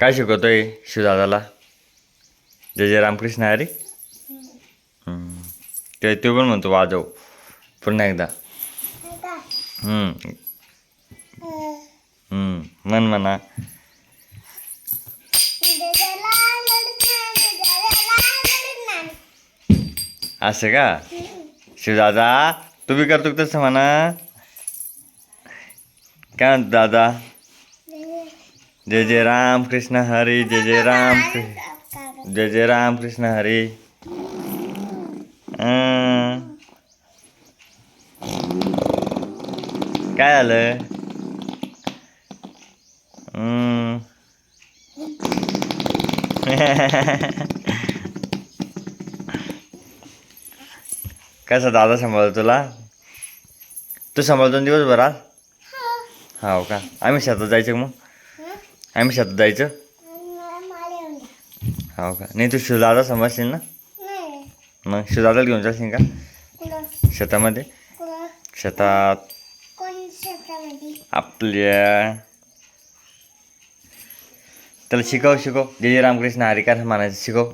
काय शिकवतोय शिवदादाला? जय जय रामकृष्ण हरी? ते तो पण म्हणतो वाजव. पुन्हा एकदा. म्हण म्हणा. असं का? शिवदादा तू बी करतो तसं म्हणा. काय म्हणतो दादा? जय जय राम कृष्ण हरी जय जय राम जय जय राम कृष्ण हरी. काय झालं. कसं दादा सांभाळतो तुला? तू सांभाळतो दिवसभरात? हो. का? आम्ही शेतात जायचं मग? आम्ही शेतात जायचं? हो का? नाही तू शिवदादा समजशील ना? मग शिवदादाला घेऊन जाशील का? शेतामध्ये? शेतात? आपल्या त्याला शिकव शिकव. जय रामकृष्ण. हरिकार म्हणायचं. शिकव.